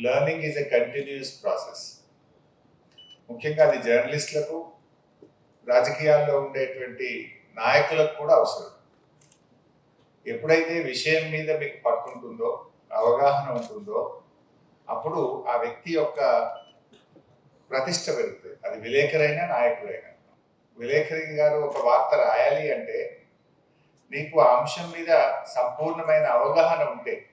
Learning is a continuous process ముఖ్యంగా అది జర్నలిస్టులకు రాజకీయాల్లో ఉండేటువంటి నాయకులకు కూడా అవసరం. ఎప్పుడైతే విషయం మీద మీకు పట్టుంటుందో అవగాహన ఉంటుందో అప్పుడు ఆ వ్యక్తి యొక్క ప్రతిష్ట పెరుగుతుంది. అది విలేకరైనా నాయకుడైనా. విలేకరి గారు ఒక వార్త రాయాలి అంటే నీకు ఆ అంశం మీద సంపూర్ణమైన అవగాహన ఉంటే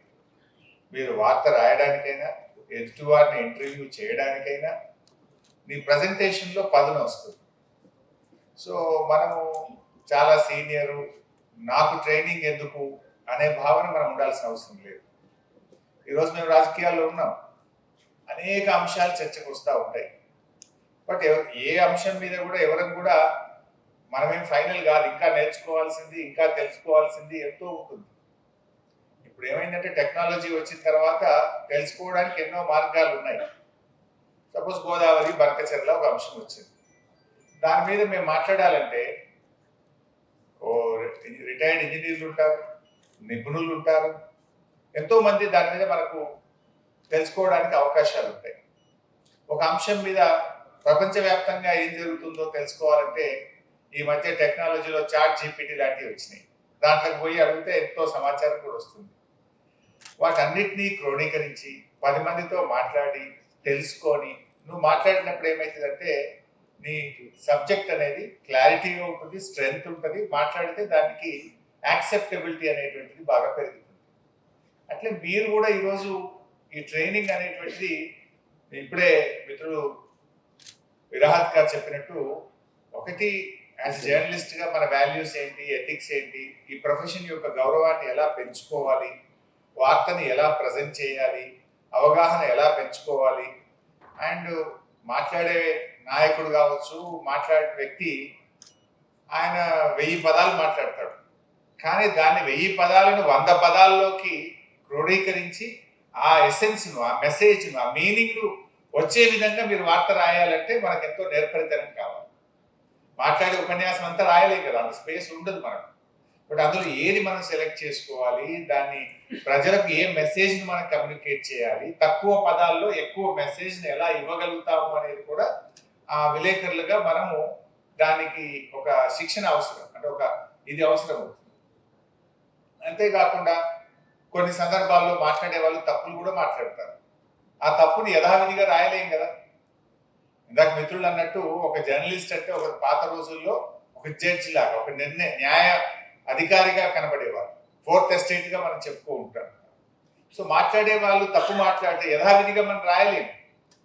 మీరు వార్త రాయడానికైనా ఎదుటివారిని ఇంటర్వ్యూ చేయడానికైనా నీ ప్రజెంటేషన్లో పదును వస్తుంది. సో మనము చాలా సీనియరు నాకు ట్రైనింగ్ ఎందుకు అనే భావన మనం ఉండాల్సిన అవసరం లేదు. ఈరోజు మేము రాజకీయాల్లో ఉన్నాం. అనేక అంశాలు చర్చకు వస్తూ ఉంటాయి. బట్ ఏ అంశం మీద కూడా ఎవరికి కూడా మనమేం ఫైనల్ కాదు ఇంకా నేర్చుకోవాల్సింది ఇంకా తెలుసుకోవాల్సింది ఎంతో ఉంటుంది. ఇప్పుడు ఏమైందంటే టెక్నాలజీ వచ్చిన తర్వాత తెలుసుకోవడానికి ఎన్నో మార్గాలు ఉన్నాయి. సపోజ్ గోదావరి బరకచెర్ల ఒక అంశం వచ్చింది. దాని మీద మేము మాట్లాడాలంటే ఓ రిటైర్డ్ ఇంజనీర్లు ఉంటారు నిపుణులు ఉంటారు. ఎంతో మంది దాని మీద మనకు తెలుసుకోవడానికి అవకాశాలు ఉంటాయి. ఒక అంశం మీద ప్రపంచవ్యాప్తంగా ఏం జరుగుతుందో తెలుసుకోవాలంటే ఈ మధ్య టెక్నాలజీలో చాట్ జీపీటీ లాంటివి వచ్చినాయి. దాంట్లోకి పోయి అడిగితే ఎంతో సమాచారం కూడా వస్తుంది. వాటన్నిటినీ క్రోడీకరించి పది మందితో మాట్లాడి తెలుసుకొని నువ్వు మాట్లాడినప్పుడు ఏమవుతుందంటే నీ సబ్జెక్ట్ అనేది క్లారిటీగా ఉంటుంది స్ట్రెంగ్త్ ఉంటుంది. మాట్లాడితే దానికి యాక్సెప్టబిలిటీ అనేటువంటిది బాగా పెరుగుతుంది. అట్లే మీరు కూడా ఈరోజు ఈ ట్రైనింగ్ అనేటువంటిది ఇప్పుడే మిత్రుడు విరాహత్ గారు చెప్పినట్టు ఒకటి యాజ్ జర్నలిస్ట్గా మన వాల్యూస్ ఏంటి ఎథిక్స్ ఏంటి ఈ ప్రొఫెషన్ యొక్క గౌరవాన్ని ఎలా పెంచుకోవాలి వార్తని ఎలా ప్రజెంట్ చేయాలి అవగాహన ఎలా పెంచుకోవాలి అండ్ మాట్లాడే నాయకుడు కావచ్చు మాట్లాడే వ్యక్తి ఆయన వెయ్యి పదాలు మాట్లాడతాడు. కానీ దాన్ని వెయ్యి పదాలను వంద పదాల్లోకి క్రోడీకరించి ఆ ఎసెన్స్ను ఆ మెసేజ్ను ఆ మీనింగ్ను వచ్చే విధంగా మీరు వార్త రాయాలంటే మనకు ఎంతో నేర్పరితనం కావాలి. మాట్లాడే ఉపన్యాసం అంతా రాయలేం కదా అంత స్పేస్ ఉండదు మనకు. బట్ అందులో ఏది మనం సెలెక్ట్ చేసుకోవాలి దాన్ని ప్రజలకు ఏ మెసేజ్ని మనం కమ్యూనికేట్ చేయాలి తక్కువ పదాల్లో ఎక్కువ మెసేజ్ని ఎలా ఇవ్వగలుగుతాము అనేది కూడా ఆ విలేకరులుగా మనము దానికి ఒక శిక్షణ అవసరం అంటే ఒక ఇది అవసరం. అవుతుంది అంతేకాకుండా కొన్ని సందర్భాల్లో మాట్లాడే వాళ్ళు తప్పులు కూడా మాట్లాడతారు. ఆ తప్పుని యథావిధిగా రాయలేం కదా. ఇందాక మిత్రులు అన్నట్టు ఒక జర్నలిస్ట్ అంటే ఒక పాత రోజుల్లో ఒక జడ్జి లాగా ఒక నిర్ణయ న్యాయ అధికారిగా కనబడేవారు. ఫోర్త్ ఎస్టేట్గా మనం చెప్పుకో ఉంటాం. సో మాట్లాడే వాళ్ళు తప్పు మాట్లాడితే యథావిధిగా మనం రాయలేము.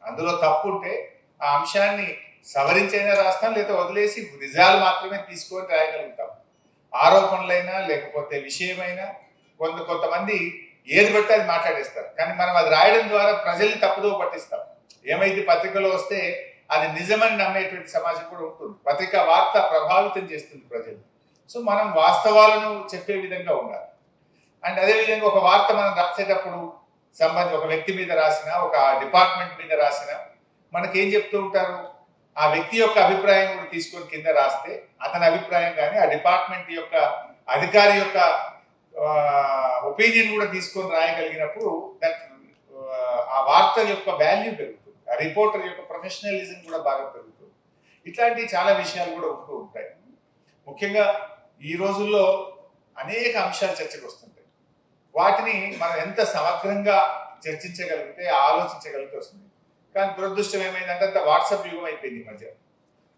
అందులో తప్పు ఉంటే ఆ అంశాన్ని సవరించైనా రాస్తాం లేదా వదిలేసి నిజాలు మాత్రమే తీసుకొని రాయగలుగుతాం. ఆరోపణలైనా లేకపోతే విషయమైనా కొంత కొంతమంది ఏది పడితే అది మాట్లాడేస్తారు. కానీ మనం అది రాయడం ద్వారా ప్రజల్ని తప్పుదో పట్టిస్తాం. ఏమైతే పత్రికలో వస్తే అది నిజమని నమ్మేటువంటి సమాజం కూడా ఉంటుంది. పత్రిక వార్త ప్రభావితం చేస్తుంది ప్రజలు. సో మనం వాస్తవాలను చెప్పే విధంగా ఉండాలి. అండ్ అదేవిధంగా ఒక వార్త మనం రాసేటప్పుడు సంబంధి ఒక వ్యక్తి మీద రాసిన ఒక డిపార్ట్మెంట్ మీద రాసిన మనకేం చెప్తూ ఉంటారు? ఆ వ్యక్తి యొక్క అభిప్రాయం కూడా తీసుకొని కింద రాస్తే అతని అభిప్రాయం కానీ ఆ డిపార్ట్మెంట్ యొక్క అధికారి యొక్క ఒపీనియన్ కూడా తీసుకొని రాయగలిగినప్పుడు దట్ ఆ వార్త యొక్క వాల్యూ పెరుగుతుంది. రిపోర్టర్ యొక్క ప్రొఫెషనలిజం కూడా బాగా పెరుగుతుంది ఇట్లాంటి చాలా విషయాలు కూడా ఉంటూ ఉంటాయి. ముఖ్యంగా ఈ రోజుల్లో అనేక అంశాలు చర్చకు వస్తుంటాయి. వాటిని మనం ఎంత సమగ్రంగా చర్చించగలిగితే ఆలోచించగలిగితే వస్తుంది. కానీ దురదృష్టం ఏమైందంటే అంత వాట్సాప్ యుగం అయిపోయింది ఈ మధ్య.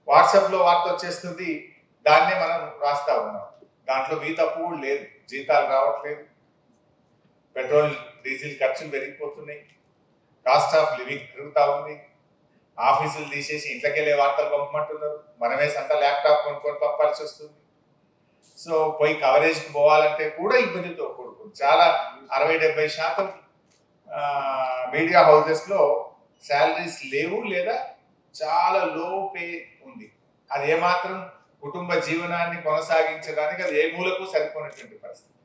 వాట్సాప్లో వార్త వచ్చేస్తుంది దాన్నే మనం రాస్తా ఉన్నాం. దాంట్లో మీ తప్పు లేదు. జీతాలు రావట్లేదు. పెట్రోల్ డీజిల్ ఖర్చులు పెరిగిపోతున్నాయి. కాస్ట్ ఆఫ్ లివింగ్ పెరుగుతూ ఉంది. ఆఫీసులు తీసేసి ఇంట్లోకి వెళ్ళే వార్తలు పంపమంటున్నారు. మనమే సంత ల్యాప్టాప్ కొనుక్కొని పంపాల్సి వస్తుంది. సో పోయి కవరేజ్కి పోవాలంటే కూడా ఇబ్బందితో కూడుకుంది. చాలా అరవై డెబ్బై శాతం మీడియా హౌసెస్లో శాలరీస్ లేవు లేదా చాలా లో పే ఉంది. అది ఏమాత్రం కుటుంబ జీవనాన్ని కొనసాగించడానికి అది ఏ మూలకు సరిపోయినటువంటి పరిస్థితి.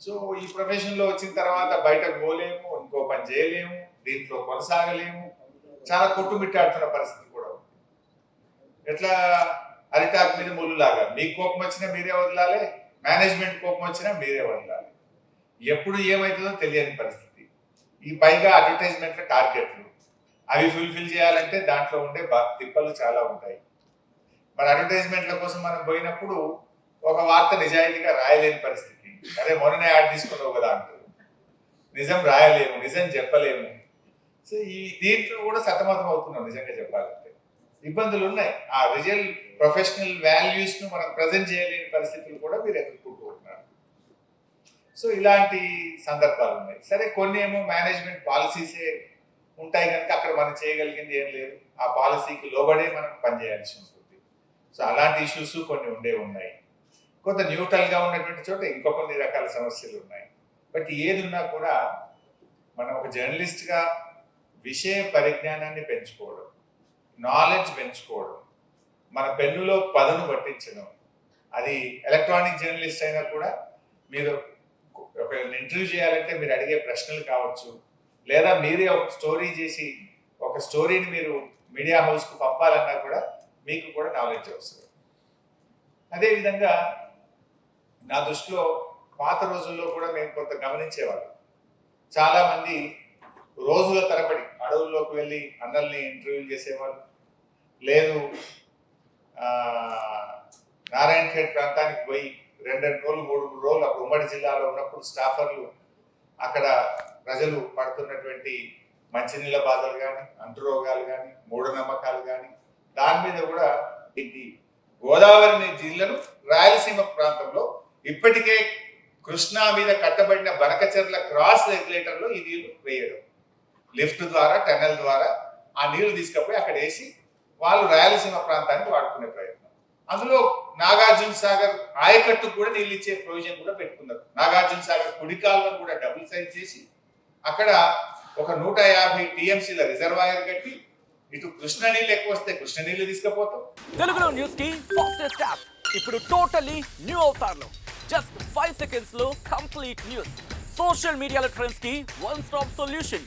సో ఈ ప్రొఫెషన్లో వచ్చిన తర్వాత బయటకు పోలేము ఇంకో పని చేయలేము. దీంట్లో కొనసాగలేము. చాలా కొట్టుమిట్టాడుతున్న పరిస్థితి కూడా ఉంది. ఎట్లా అరిటాకు మీద ముళ్ళులాగా మీకు కోపం వచ్చినా మీరే వదలాలి. మేనేజ్మెంట్ కోపం వచ్చినా మీరే వదలాలి. ఎప్పుడు ఏమవుతుందో తెలియని పరిస్థితి. ఈ పైగా అడ్వర్టైజ్మెంట్ల టార్గెట్లు అవి ఫుల్ఫిల్ చేయాలంటే దాంట్లో ఉండే బా తిప్పలు చాలా ఉంటాయి. మరి అడ్వర్టైజ్మెంట్ల కోసం మనం పోయినప్పుడు ఒక వార్త నిజాయితీగా రాయలేని పరిస్థితి. అదే మొన్ననే యాడ్ తీసుకున్నావు కదా అంటారు నిజం రాయలేము నిజం చెప్పలేము. సో ఈ దీంట్లో కూడా సతమతం అవుతున్నాం నిజంగా చెప్పాలంటే. ఇబ్బందులు ఉన్నాయి. ఆ రిజల్ ప్రొఫెషనల్ వాల్యూస్ను మనం ప్రజెంట్ చేయలేని పరిస్థితులు కూడా మీరు ఎదుర్కొంటూ ఉంటున్నారు సో ఇలాంటి సందర్భాలు ఉన్నాయి. సరే కొన్ని ఏమో మేనేజ్మెంట్ పాలసీసే ఉంటాయి కనుక అక్కడ మనం చేయగలిగింది ఏం లేదు. ఆ పాలసీకి లోబడే మనం పనిచేయాల్సి ఉంటుంది. సో అలాంటి ఇష్యూస్ కొన్ని ఉండే ఉన్నాయి. కొంత న్యూట్రల్గా ఉన్నటువంటి చోట ఇంకో కొన్ని రకాల సమస్యలు ఉన్నాయి. బట్ ఏది ఉన్నా కూడా మనం ఒక జర్నలిస్ట్గా విషయ పరిజ్ఞానాన్ని పెంచుకోవడం నాలెడ్జ్ పెంచుకోవడం మన పెన్నులో పదును పట్టించడం. అది ఎలక్ట్రానిక్ జర్నలిస్ట్ అయినా కూడా మీరు ఒక ఇంటర్వ్యూ చేయాలంటే మీరు అడిగే ప్రశ్నలు కావచ్చు లేదా మీరే ఒక స్టోరీ చేసి ఒక స్టోరీని మీరు మీడియా హౌస్కు పంపాలన్నా కూడా మీకు కూడా నాలెడ్జ్ అవసరం. అదేవిధంగా నా దృష్టిలో పాత రోజుల్లో కూడా మేము కొంత గమనించేవాళ్ళం. చాలామంది రోజుల తరబడి అడవుల్లోకి వెళ్ళి అన్నల్ని ఇంటర్వ్యూ చేసేవాళ్ళు. లేదు ఆ, నారాయణ ఖేడ్ ప్రాంతానికి పోయి రెండు రెండు రోజులు మూడు మూడు రోజులు అప్పుడు ఉమ్మడి జిల్లాలో ఉన్నప్పుడు స్టాఫర్లు అక్కడ ప్రజలు పడుతున్నటువంటి మంచినీళ్ళ బాధలు కానీ అంటురోగాలు కానీ మూఢనమ్మకాలు కానీ దాని మీద కూడా ఇది గోదావరి జిల్లాను రాయలసీమ ప్రాంతంలో ఇప్పటికే కృష్ణా మీద కట్టబడిన బనకచర్ల క్రాస్ రెగ్యులేటర్లో ఈ నీళ్ళు వేయడం. లిఫ్ట్ ద్వారా టెనల్ ద్వారా ఆ నీళ్ళు తీసుకుపోయి అక్కడ వేసి వాళ్ళు రాయలసీమ ప్రాంతానికి వాడుకునే ప్రయత్నం. అందులో నాగార్జున సాగర్ ఆయకట్టు కూడా నీళ్ళు ఇచ్చే ప్రొవిజన్ కూడా పెట్టుకున్నారు. నాగార్జున సాగర్ కుడి కాలువను కూడా డబుల్ సైజ్ చేసి అక్కడ ఒక నూట యాభై టీఎంసీల రిజర్వాయర్ కట్టి ఇటు కృష్ణ నీళ్ళు ఎక్కువ వస్తే కృష్ణ నీళ్ళు తీసుకుపోతాం. తెలుగులో న్యూస్కి ఫాస్టెస్ట్ యాప్. ఇప్పుడు టోటలీ న్యూ అవతార్లో జస్ట్ ఫైవ్ సెకండ్స్లో కంప్లీట్ న్యూస్. సోషల్ మీడియాల ట్రెండ్స్కి one stop solution.